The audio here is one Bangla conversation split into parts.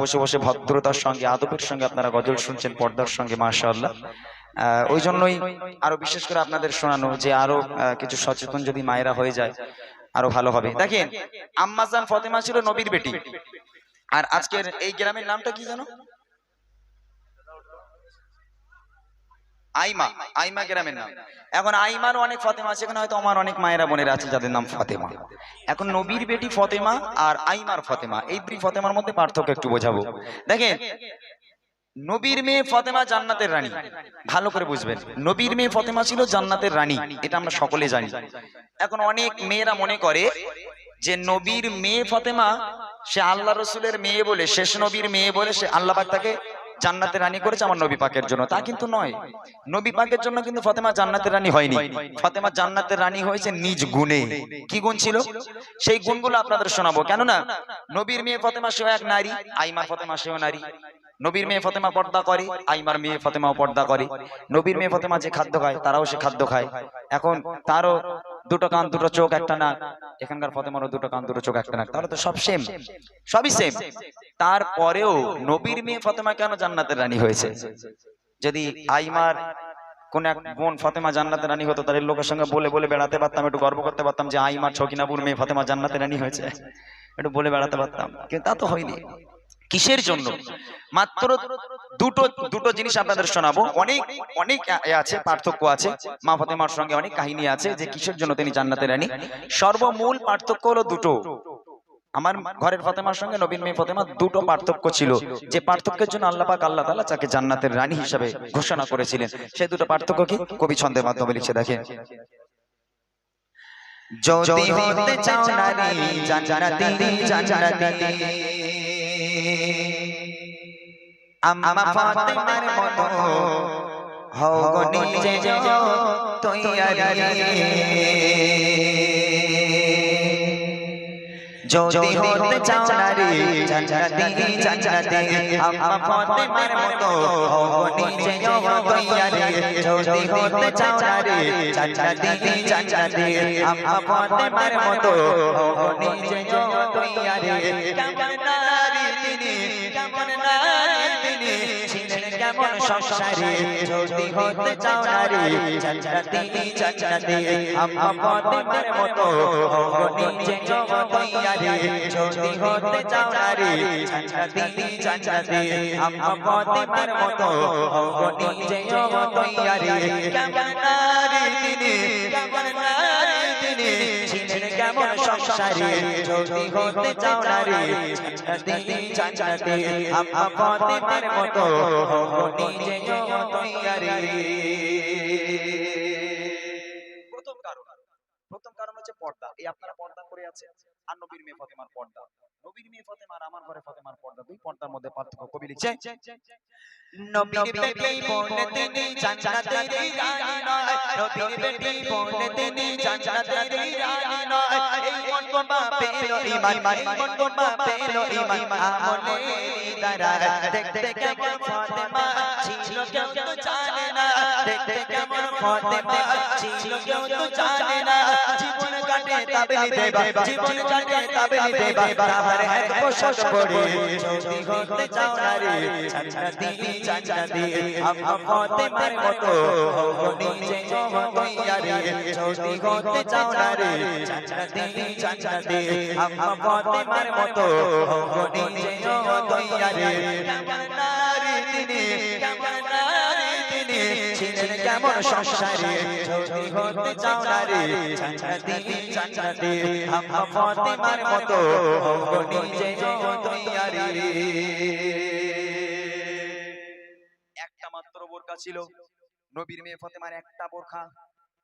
বসে বসে ভদ্রতার সঙ্গে, আদবের সঙ্গে আপনারা গজল শুনছেন, পর্দার সঙ্গে, মাশাআল্লাহ। ওই জন্যই আরও বিশেষ করে আপনাদের শোনানো যে আরও কিছু সচেতন যদি মায়েরা হয়ে যায়, আরও ভালো হবে। দেখেন, আম্মাজান ফতেমা ছিল নবীর বেটি। আর আজকের এই গ্রামের নামটা কি জানো? আইমা আইমা গ্রামের নাম। এখন আইমার অনেক ফতেমা আছে, এখানে হয়তো আমার অনেক মায়েরা বোনেরা আছে যাদের নাম ফতেমা। এখন নবীর বেটি ফতেমা আর আইমার ফতেমা, এই দুই ফতেমার মধ্যে পার্থক্য একটু বোঝাবো। দেখেন, নবীর মেয়ে ফতেমা জান্নাতের রানী। ভালো করে বুঝবেন, নবীর মেয়ে ফতেমা ছিল জান্নাতের রানী, এটা আমরা সকলে জানি। এখন অনেক মেয়েরা মনে করে যে নবীর মেয়ে ফতেমা সে আল্লাহ রসুলের মেয়ে বলে, শেষ নবীর মেয়ে বলে সে আল্লাহ তাকে জান্নাতের রানী করেছে আমার নবী পাকের জন্য। তা কিন্তু নয়। নবী পাকের জন্য কিন্তু ফতেমা জান্নাতের রানী হয়নি। ফতেমা জান্নাতের রানী হয়েছে নিজ গুণে। কি গুণ ছিল? সেই গুণগুলো আপনাদের শোনাবো। কেননা নবীর মেয়ে ফতেমা সেও এক নারী, আইমার ফতেমা সেও নারী। নবীর মেয়ে ফতেমা পর্দা করে, আইমার মেয়ে ফতেমাও পর্দা করে। নবীর মেয়ে ফতেমা যে খাদ্য খায়, তারাও সে খাদ্য খায়। এখন তারও দুটো কান দুটো চোখ একটা নাক। এখানকার ফতেমারও দুটো কান দুটো চোখ একটা নাক। তাহলে তো সব সেম সবই সেম তারপরেও নবীর মেয়ে ফতেমা কেন জান্নাতের রানী হয়েছে? যদি আইমার কোন এক বোন ফাতেমা জান্নাতের রানী হতো তাদের লোকের সঙ্গে বলে বলে বেড়াতে পারতাম একটু গর্ব করতে পারতাম যে আইমার ছকিনাপুর মেয়ে ফাতেমা জান্নাতের রানী হয়েছে। একটু বলে বেড়াতে পারতাম। কিন্তু তা তো হয়নি। কিসের জন্য? মাত্র দুটো দুটো জিনিস আপনাদের শোনাবো। অনেক অনেক আছে, পার্থক্য আছে। মা ফতেমার সঙ্গে অনেক কাহিনী আছে যে কিসের জন্য তিনি জান্নাতের রানী। সর্বমূল পার্থক্য হলো দুটো। আমার ঘরের ফতেমার সঙ্গে নবীন মেয়ে ফতেমা দুটো পার্থক্য ছিল। যে পার্থক্যের জন্য আল্লাহ পাক আল্লাহ তাআলা তাকে জান্নাতের রানী হিসাবে ঘোষণা করেছিলেন। সেই দুটো পার্থক্য কি? কবি ছন্দের মাধ্যমে লিখে দেখেন। যদি হতে চাও নারী, জান্নাতি জান্নাতি। আম্মা ফাতেমার মতো হও গো নিজে তৈয়ারি যদি হতে চাও নারী জান্নাতি জান্নাতি আম্মা ফাতেমার মতো হও নিজে তৈয়ারি যদি হতে চাও নারী জান্নাতি জান্নাতি আম্মা ফাতেমার মতো হও নিজে তৈয়ারি কেমন সংসারী যদি হতে চাও নারী জান্নাতি জান্নাতি আম্মা ফাতেমার মতো নিজে তৈয়ারি যদি হতে চাও নারী জান্নাতি জান্নাতি আম্মা ফাতেমার মতো নিজে তৈয়ারি কেমন নারী কেমন সংসারী? যদি হতে চাও নারী জান্নাতি জান্নাতি আম্মা ফাতেমার মতো হও নিজে তৈয়ারি। পর্দা এই আপনারা পর্দা করে আছে আর নবীর মেয়ে ফতেমার পর্দা। নবীর মেয়ে ফতেমার আমার ঘরে ফতেমার পর্দা। দুই পর্দার মধ্যে পার্থক্য। কবি লিখছে নবীর বেটি বোন তিনি জান্নাতের রানী নয়। নবীর বেটি বোন তিনি জান্নাতের রানী নয়। এই মন গোমা পেল ঈমান এই মন গোমা পেল ঈমান আমলে দ্বারা দেখতে কেমন ফাতেমা। ছিল কেউ তো জানে না। দেখতে কেমন ফাতেমা ছিল কেউ তো জানে না। জীবন কাটে তাবেলি দেবা। জীবন কাটে তাবেলি দেবা। তাহার এক পোশাক পরে যদি হতে চাও নারী জান্নাতি জান্নাতি আম্মা ফাতেমার মতো। হও নিজে তৈয়ারি। যদি হতে চাও নারী জান্নাতি মতো। হও নিজে কেমন সংসারী? যদি হতে চাও নারী জান্নাতি জান্নাতি আম্মা ফাতেমার মতো হও নিজে তৈয়ারি একটা মাত্র বোরকা ছিল। নবীর মেয়ে ফতেমার একটা বোরখা।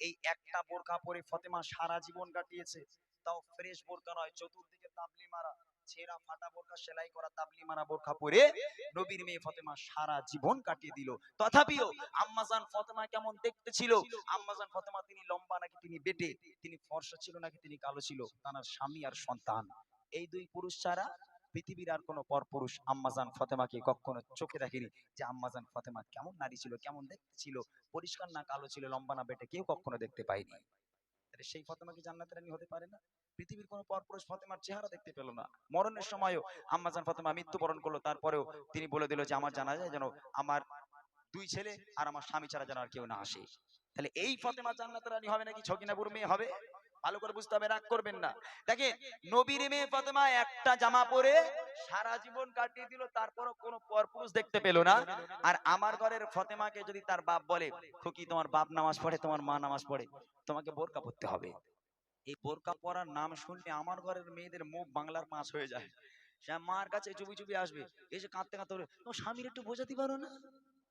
এই একটা বোরখা পরে ফতেমা সারা জীবন কাটিয়েছে। তাও ফ্রেশ বোরকা নয় চতুর্দিকে তাবলি মারা। ছেঁড়া ফাটা বোরখা, সেলাই করা তাবলি বোরখা পরে নবীর মেয়ে ফতেমা সারা জীবন কাটিয়ে দিল। তথাপিও আম্মাজান ফতেমা কেমন দেখতে ছিল? আম্মাজান ফতেমা তিনি লম্বা নাকি তিনি বেটে? তিনি ফর্সা ছিল নাকি তিনি কালো ছিল? স্বামী আর সন্তান। এই দুই পুরুষ ছাড়া পৃথিবীর আর কোনো পরপুরুষ আম্মাজান ফতেমাকে কখনো চোখে দেখেনি যে আম্মাজান ফতেমা কেমন নারী ছিল, কেমন দেখতে ছিল, পরিষ্কার না কালো ছিল, লম্বা না বেটে কেউ কখনো দেখতে পায়নি। সেই ফতেমা কি জান্নাতের রানী হতে পারে না? পৃথিবীর কোনো পরপুরুষ ফতেমার চেহারা দেখতে পেল না। মরণের সময়ও আম্মাজান ফতেমা মৃত্যুবরণ করল, তারপরেও তিনি বলে দিল যে, আমার জানা যায় যেন আমার দুই ছেলে আর আমার স্বামী ছাড়া যেন আর কেউ না আসে। তাহলে এই ফতেমা জান্নাতের রানী হবে নাকি ছকিনাপুর মেয়ে হবে? ভালো করে বুঝতে হবে, রাগ করবেন না। দেখেন, নবীর মেয়ে ফাতেমা একটা জামা পরে সারা জীবন কাটিয়ে দিল, তারপরও কোনো পরপুরুষ দেখতে পেল না। আর আমার ঘরের ফতেমাকে যদি তার বাপ বলে খুকি তোমার বাপ নামাজ পড়ে, তোমার মা নামাজ পড়ে, তোমাকে বোরকা পড়তে হবে। এই বোরকা পরার নাম শুনলে আমার ঘরের মেয়েদের মুখ বাংলার মাছ হয়ে যায়। সে মার কাছে চুপি চুপি আসবে। এসে কাঁদতে কাঁদতে বলে স্বামীর একটু বোঝাতে পারো না?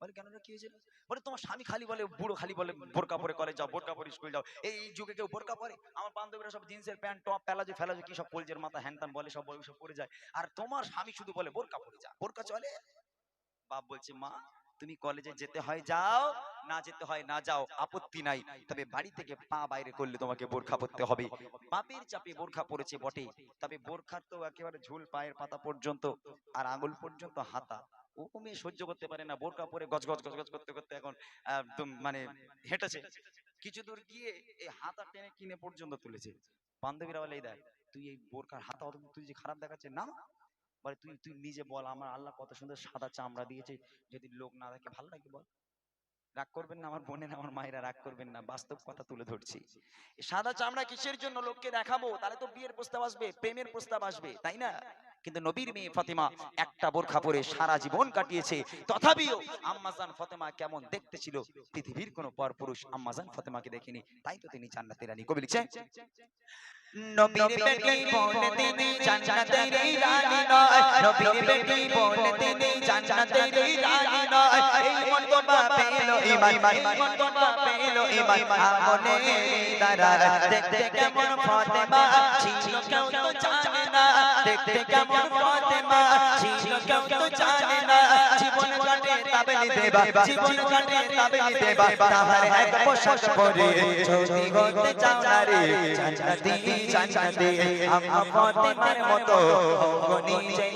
বলে, কেন কি হয়েছে বলে, তোমার স্বামী খালি বলে, বুড়ো খালি বলে, বোরকা পরে করে যাও, বোরকা পরে স্কুল যাও। এই যুগে কেউ বোরকা পরে? আমার বান্ধবীরা সব জিন্সের প্যান্ট, টপ, প্যালাজো, ফেলাজো, কি সব কলজের মাথা হ্যান্ডতান বলে, সব সব পরে যায়। আর তোমার স্বামী শুধু বলে, বোরকা পরে যা, বোরকা চলে? বাপ বলছে, মা তুমি কলেজে যেতে হয় যাও। না যেতে হয় না যাও আপত্তি নাই। তবে বাড়ি থেকে পা বাইরে করলে তোমাকে বোরখা পরতে হবে। বাপের চাপে বোরখা পড়েছে বটে তবে বোরখার তো একেবারে ঝুল পায়ের পাতা পর্যন্ত আর আঙুল পর্যন্ত হাতা। ও মেয়ে সহ্য করতে পারে না বোরকা পরে গজ গজ গজ গজ করতে করতে এখন একদম মানে হেঁটেছে। কিছু দূর গিয়ে এই হাতা টেনে কিনে পর্যন্ত তুলেছে। বান্ধবীরা বলে এই দেখ তুই এই বোরকার হাতা অত তুই যে খারাপ দেখাচ্ছে না বলে, তুই তুই নিজে বল, আমার আল্লাহ কত সুন্দর সাদা চামড়া দিয়েছে, যদি লোক না থাকে ভালো লাগে বল? রাগ করবেন না, আমার বোনের, আমার মায়েরা রাগ করবেন না, বাস্তব কথা তুলে ধরছি। সাদা চামড়া কিসের জন্য লোককে দেখাবো? তাহলে তো বিয়ের প্রস্তাব আসবে, প্রেমের প্রস্তাব আসবে, তাই না? কিন্তু নবীর মেয়ে ফাতেমা একটা বোরখা পরে সারা জীবন কাটিয়েছে। তথাপিও আম্মাজান ফাতেমা কেমন দেখতে ছিল পৃথিবীর কোনো পরপুরুষ আম্মাজান ফাতেমাকে দেখেনি। তাই তো তিনি জান্নাতের রানী। কবি লিখছেন নবীর বেটি বলে তিনি জান্নাতের রানী নয়। নবীর বেটি বলে তিনি জান্নাতের রানী নয়। এই মর্তবা পেল ঈমান এই মর্তবা পেল ঈমান আমনে দ্বারা দেখতে কেমন ফাতেমা? ছিল কেউ তো জানে না দেখতে কেমন ফাতেমা? ছিল কেউ তো জানে না। জীবন কাটে তাবেলি দেবা জীবন কাটে তাবেলি দেবা তাহার এক পোশাক পরে যদি হতে চাও না রে জান্নাতি জান্নাতি আম্মা ফাতেমার মতো হও নিজে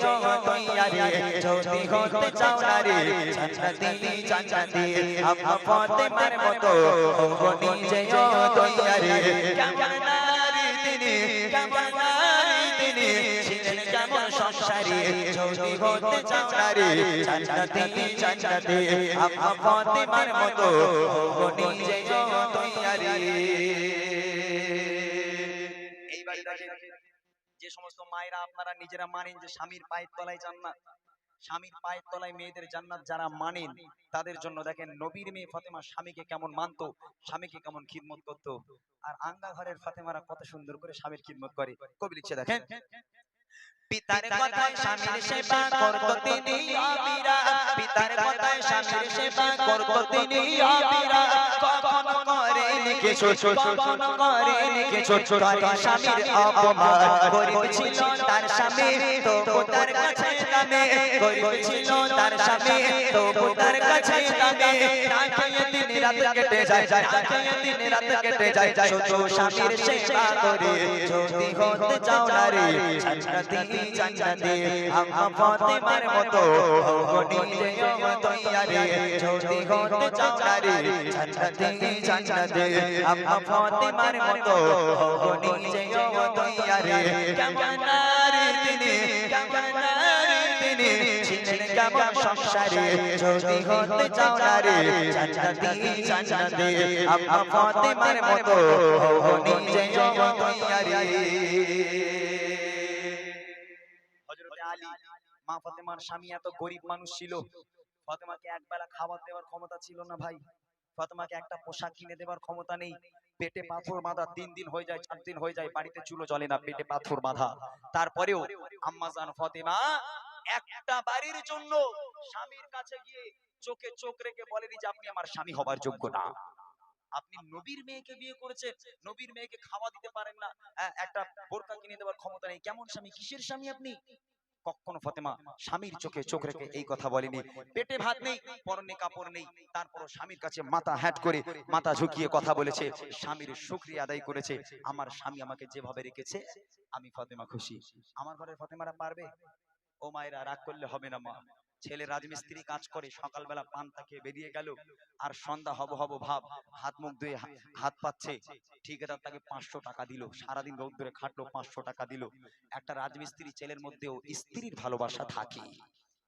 তৈয়ারি যদি হতে চাও না রে জান্নাতি জান্নাতি আম্মা ফাতেমার মতো হও নিজে তৈয়ারি কেমন সংসারী যদি হতে চাও না রে জান্নাতি জান্নাতি আম্মা ফাতেমার মতো হও নিজে তৈয়ারি। এইবারে দেখেন যে সমস্ত মায়েরা আপনারা নিজেরা মানেন যে স্বামীর পায়ের তলায় জান্নাত স্বামীর পায়ের তলায় মেয়েদের জান্নাত যারা মানেন তাদের জন্য দেখেন নবীর মেয়ে ফাতেমা স্বামীকে কেমন মানতো স্বামীকে কেমন খিদমত করতো। আর আঙ্গা ঘরের ফাতেমারা কত সুন্দর করে স্বামীর খিদমত করে। কবি লিখছে দেখেন। পিতার কথায় স্বামীর সেবা করত তিনি অবিরা পিতার কথায় স্বামীর সেবা করত তিনি অবিরা কখনো করে লিখে ছোট করে লিখে করে স্বামীর অপমান করেছিল তার স্বামী। তো তার কাছে দামে করেছিল তার স্বামী। তো তার কাছে দামে তাকে দিন রাত কেটে যায় দিন রাত কেটে যায় ছোট স্বামীর সেবা করে। যদি হতে চাও না রে জান্নাতি জান্নাতি আম্মা ফাতেমার মতো নিজে তৈয়ারি। যদি হতে চাও না রে জান্নাতি জান্নাতি আম্মা ফাতেমার মতো নিজে তৈয়ারি। কেমন কেমন সংসারে। যদি হতে চাও না রে জান্নাতি জান্নাতি আম্মা ফাতেমার মতো হও নিজে তৈয়ারি হযরতে আলী মা ফাতেমার স্বামী এত গরিব মানুষ ছিল। ফাতেমাকে একবেলা খাবার দেওয়ার ক্ষমতা ছিল না ভাই। ফাতেমাকে একটা পোশাক কিনে দেওয়ার ক্ষমতা নেই। পেটে পাথর বাঁধা তিন দিন হয়ে যায় চার দিন হয়ে যায় বাড়িতে চুলো জ্বলে না পেটে পাথর বাঁধা। তারপরেও আম্মাজান ফাতেমা একটা বাড়ির জন্য স্বামীর কাছে গিয়ে চোখে চোখ রেখে বলেনি যে আপনি আমার স্বামী হবার যোগ্য না। আপনি নবীর মেয়েকে বিয়ে করেছেন, নবীর মেয়েকে খাওয়া দিতে পারেন না একটা বোরকা কিনে দেওয়ার ক্ষমতা নেই। কেমন স্বামী? কিসের স্বামী আপনি? কখনো ফতেমা, স্বামীর চোখে চোখ রেখে এই কথা বলেনি। পেটে ভাত নেই, পরনে কাপড় নেই তারপর স্বামীর কাছে মাথা হ্যাট করে মাথা ঝুঁকিয়ে কথা বলেছে, স্বামীর শুক্রিয়া আদায় করেছে, আমার স্বামী আমাকে যেভাবে রেখেছে, আমি ফতেমা খুশি। আমার ঘরের ফতেমারা পারবে? ও মায়েরা, রাগ করলে হবে না মা। ছেলে রাজমিস্ত্রি কাজ করে, সকালবেলা পান্তা খেয়ে বেরিয়ে গেল, আর সন্ধ্যা হব হব ভাব, হাত মুখ ধুয়ে হাত পাচ্ছে। ঠিকাদার তাকে পাঁচশো টাকা দিল, সারাদিন রোদ ধরে খাটলো, পাঁচশো টাকা দিল। একটা রাজমিস্ত্রি ছেলের মধ্যেও স্ত্রীর ভালোবাসা থাকে।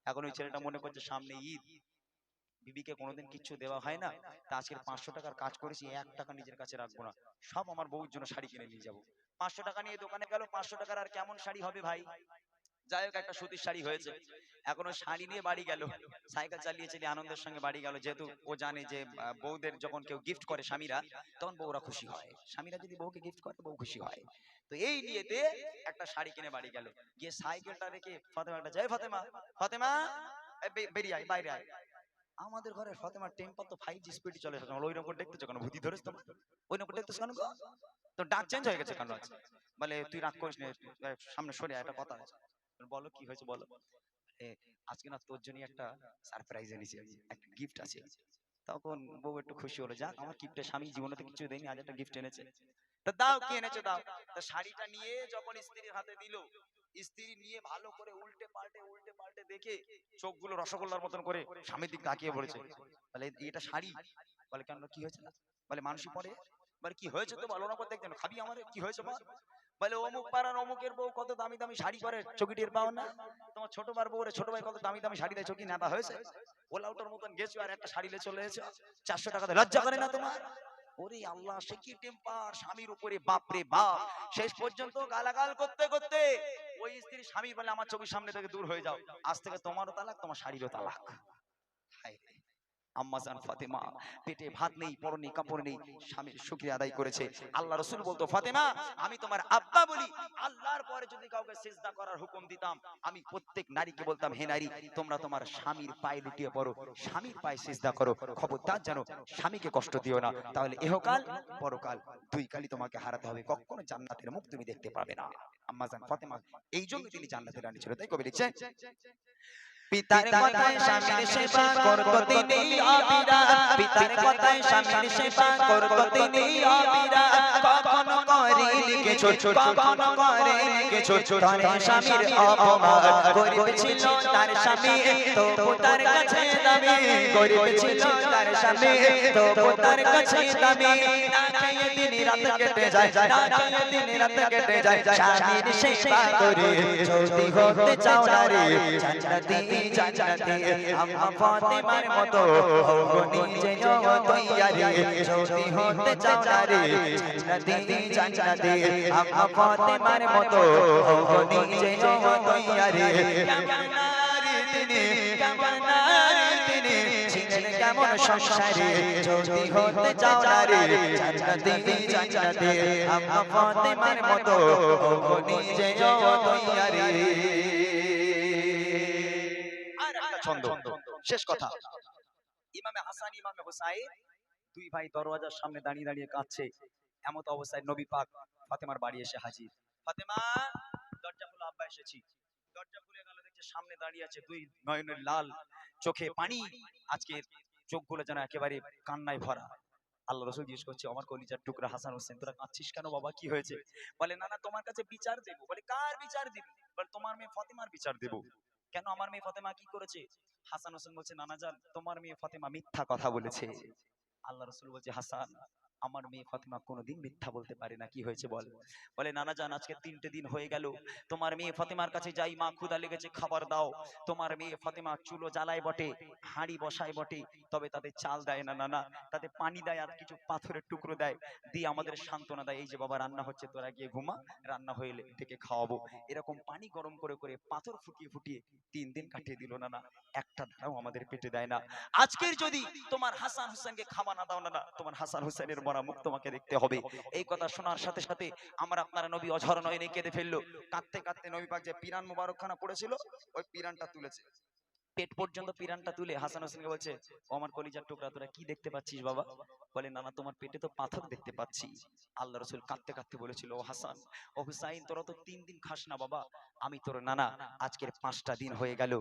এখন ওই ছেলেটা মনে করছে সামনে ঈদ। বিবিকে কোনোদিন কিচ্ছু দেওয়া হয় না। তা আজকের পাঁচশো টাকার কাজ করেছি, এক টাকা নিজের কাছে রাখব না। সব আমার বউর জন্য শাড়ি কিনে নিয়ে যাব। পাঁচশো টাকা নিয়ে দোকানে গেল, পাঁচশো টাকার আর কেমন শাড়ি হবে ভাই? যাই হোক, একটা সুতির শাড়ি হয়েছে। এখন শাড়ি নিয়ে বাড়ি গেল। সাইকেল চালিয়ে চালিয়ে আনন্দের সঙ্গে বাড়ি গেল। যেহেতু ও জানে যে বউদের যখন কেউ গিফট করে স্বামীরা, তখন বউরা খুশি হয়। স্বামীরা যদি বউকে গিফট করে, বউ খুশি হয়। তো এই নিয়েতে একটা শাড়ি কিনে বাড়ি গেল। গিয়ে সাইকেলটা রেখে ফাতেমা একটা জয় ফাতেমা ফাতেমা বেরিয়ে আয়, বাইরে আয়। আমাদের ঘরে ফাতেমার টেম্পার তো ফাইভ জি স্পিড চলে ফাতেমা ওই রকম দেখতেছো কেন? ভূতি ধরেছ তোমার? ওই রকম দেখতেছো কেন তো ডাক চেঞ্জ হয়ে গেছে কেন বলে, তুই রাগ করিস না সামনে সরে একটা কথা আছে। বলো কি হয়েছে বলো। আজকে না তোর জন্য একটা সারপ্রাইজ এনেছি একটা গিফট আছে। তখন বউ একটু খুশি হলো আমার স্বামী জীবনে তো কিছু দেয়নি, আজ একটা গিফট এনেছে। তা দাও, কি এনেছো দাও? তা শাড়িটা নিয়ে যখন স্ত্রীর হাতে দিল, স্ত্রী নিয়ে ভালো করে উল্টে পাল্টে উল্টে পাল্টে দেখে চোখগুলো রসগোল্লার মতন করে স্বামীর দিক তাকিয়ে পড়েছে। বলে এটা শাড়ি? বলে, কেন, কি হয়েছে? না বলে, মানুষই পরে। বলে, কি হয়েছে তো বলো না করে দেখতেন খাবি আমারে, কি হয়েছে বলে অমুক পাড়ার অমুকের বউ কত দামি দামি শাড়ি পরে চকি টের পাও না? তোমার ছোট বার বউ রে ছোট ভাই কত দামি দামি শাড়ি দেয় চকি নেতা হয়েছে? ওলাউটার মতন গেছো আর একটা শাড়ি লে চলে এসেছ। চারশো টাকাতে লজ্জা করে না তোমার? ওরে আল্লাহ, সে কি টেম্পার স্বামীর উপরে বাপরে বাপ। শেষ পর্যন্ত গালাগাল করতে করতে ওই স্ত্রী স্বামী বলে, আমার চোখের সামনে থেকে দূর হয়ে যাও। আজ থেকে তোমারও তালাক, তোমার শাড়িরও তালাক। আম্মাজান ফাতেমা পেটে ভাত নেই পরনে কাপড় নেই স্বামীর শুকরিয়া আদায় করেছে। আল্লাহ রসুল বলতো ফাতেমা আমি তোমার আব্বা বলি। আল্লাহর পরে যদি কাউকে সিজদা করার হুকুম দিতাম আমি প্রত্যেক নারীকে বলতাম হে নারী তোমরা তোমার স্বামীর পায়ে লুটিয়ে পড়ো স্বামীর পায়ে সিজদা করো। খবর খবরদার জানো স্বামীকে কষ্ট দিও না তাহলে এহকাল পরকাল দুই কালই তোমাকে হারাতে হবে কখনো জান্নাতের মুখ তুমি দেখতে পাবে না। আম্মাজান ফাতেমা এই জন্য তিনি জান্নাতের রানী ছিল তাই কবি লিখছেন পিতার কথায় স্বামীর সেবা করত তিনি অবিরা পিতার কথায় স্বামীর সেবা করত তিনি অবিরা কখনো করেনি কিছু কখনো করেনি কিছু ধরে স্বামীর অপমান গরিব ছিল তার স্বামী। তো তার কাছে দামি। গরিব ছিল তার স্বামী। তো তার কাছে দামি। না খেয়ে রাত কেটে যায় না খেয়ে দিন রাত কেটে যায় স্বামীর সেবা করে যদি হতে চাও না রে জান্নাতি জান্নাতি আম্মা ফাতেমার মতো হও নিজে যাও তৈয়ারি যদি হতে চাও না রে জান্নাতি জান্নাতি আম্মা ফাতেমার মতো হও নিজে যাও তৈয়ারি কেমন নারী তিনি কেমন নারী তিনি ছিলেন কেমন সংসারে? যদি হতে চাও রে জান্নাতি জান্নাতি আম্মা ফাতেমার মতো। নিজে তৈয়ারি আর একটা ছন্দ। শেষ কথা। ইমামে হাসান ইমামে হুসাইন দুই ভাই দরওয়াজার সামনে দাঁড়িয়ে দাঁড়িয়ে কাঁদছে। এমত অবস্থায় নবী পাক ফাতেমার বাড়ি এসে হাজির। ফাতেমা দরজা খুলে আব্বা এসেছি। দরজা খুলে গেল দেখছে সামনে দাঁড়িয়ে আছে দুই নয়নের লাল চোখে পানি। আজকে চোখগুলো যেন একেবারে কান্নায় ভরা। আল্লাহ রসুল জিজ্ঞেস করছে আমার কলিজার টুকরা হাসান হোসেন, তোরা কাঁদছিস কেন বাবা? কি হয়েছে? বলে, না না, তোমার কাছে বিচার দেবো। বলে, কার বিচার দিবি? বলে, তোমার মেয়ে ফতেমার বিচার দেবো। কেন আমার মেয়ে ফতেমা কি করেছে? হাসান হোসেন বলছে নানা জান, তোমার মেয়ে ফতেমা মিথ্যা কথা বলেছে। আল্লাহ রসুল বলছে, হাসান আমার মেয়ে ফাতেমা কোনোদিন মিথ্যা বলতে পারে না, কি হয়েছে বল? বলে, নানা জান, আজকে তিনটে দিন হয়ে গেল। তোমার মেয়ে ফাতেমার কাছে যাই, মা ক্ষুদা লেগেছে, খাবার দাও। তোমার মেয়ে ফাতেমা চুলো জ্বালায় বটে, হাঁড়ি বসায় বটে, তবে তাতে চাল দেয় না, নানা। তাতে পানি দেয় আর কিছু পাথরের টুকরো দেয়। দিয়ে আমাদের সান্ত্বনা দেয়, এই যে বাবা, রান্না হচ্ছে, তোরা গিয়ে ঘুমা, রান্না হয়ে থেকে খাওয়াবো। এরকম পানি গরম করে করে পাথর ফুটিয়ে ফুটিয়ে তিন দিন কাটিয়ে দিল না না একটা ধারাও আমাদের পেটে দেয় না। আজকের যদি তোমার হাসান হোসেনকে খাওয়া না দাও না তোমার হাসান হোসেনের মরা মুখ তোমাকে দেখতে হবে। এই কথা শোনার সাথে সাথে আমার আপনারা নবী অঝর নয়নে কেঁদে ফেলল। কাঁদতে কাঁদতে নবী পাক যে পিরান মুবারকখানা পড়েছিল, ওই পিরানটা তুলেছে। পেট পর্যন্ত পিরানটা তুলে হাসান হোসেনকে বলছে, ও আমার কলিজার টুকরা, তোরা কি দেখতে পাচ্ছিস বাবা? বলে না না তোমার পেটে তো পাথর দেখতে পাচ্ছি। আল্লাহ রসুল কাঁদতে কাঁদতে বলেছিল, ও হাসান, ও হুসাইন, তোরা তো তিন দিন খাস না বাবা। আমি তোর নানা, আজকের পাঁচটা দিন হয়ে গেল।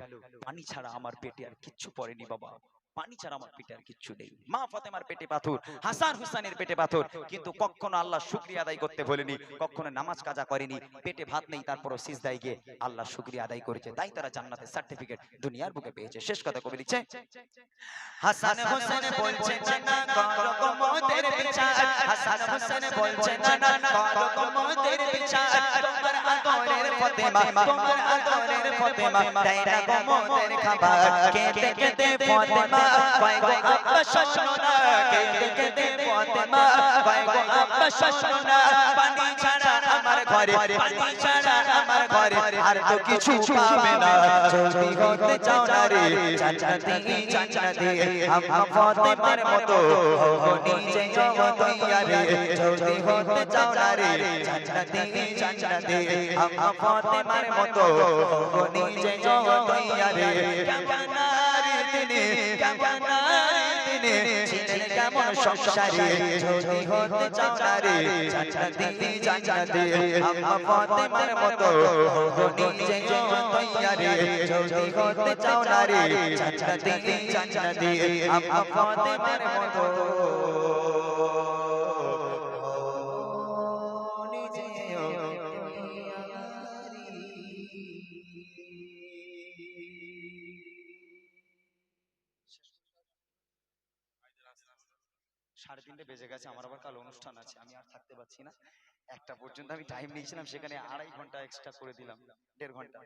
পানি ছাড়া আমার পেটে আর কিচ্ছু পড়েনি বাবা। পানি ছাড়া আমার পেটে আর কিচ্ছু নেই। মা ফাতেমার পেটে পাথর, হাসান হুসাইনের পেটে পাথর, কিন্তু কখনো আল্লাহ শুকরিয়া আদায় করতে বলেনি, কখনো নামাজ কাজা করেনি, পেটে ভাত নেই, তারপরও সিজদায় গিয়ে আল্লাহ শুকরিয়া আদায় করেছে, তাই তারা জান্নাতের সার্টিফিকেট দুনিয়ার বুকে পেয়েছে। শেষ কথা কবি লিখছে, হাসান হোসেন বলছে না করো কমদের বিচার, হাসান হোসেন বলছে না করো কমদের বিচার, তোমার আদরের ফতেমা, তোমার আদরের ফতেমা, দেয় না কমদের খাবার, কেঁদে কেঁদে ফতেমা কয় গো আব্বা শোনো না কেঁদে কেঁদে ফতেমা। কয় গো আব্বা শোনো না পানি ছাড়া আমার ঘরে, পানি ছাড়া আমার ঘরে আর তো কিছু পাবে না। যদি হতে চাও না রে, জান্নাতি জান্নাতি, আম্মা মতো নিজে জগতইয়া রে যদি না কেমন সংসারে যদি হতে চাও রে জান্নাতি জান্নাতি আম্মা ফাতেমার মতো হও নিজে তৈয়ারে যদি হতে চাও রে জান্নাতি জান্নাতি আম্মা ফাতেমার মতো বেজে গেছে, আমার আবার কাল অনুষ্ঠান আছে, আমি আর থাকতে পারছি না। একটা পর্যন্ত আমি টাইম নিয়েছিলাম, সেখানে আড়াই ঘণ্টা এক্সট্রা করে দিলাম, দেড় ঘণ্টা।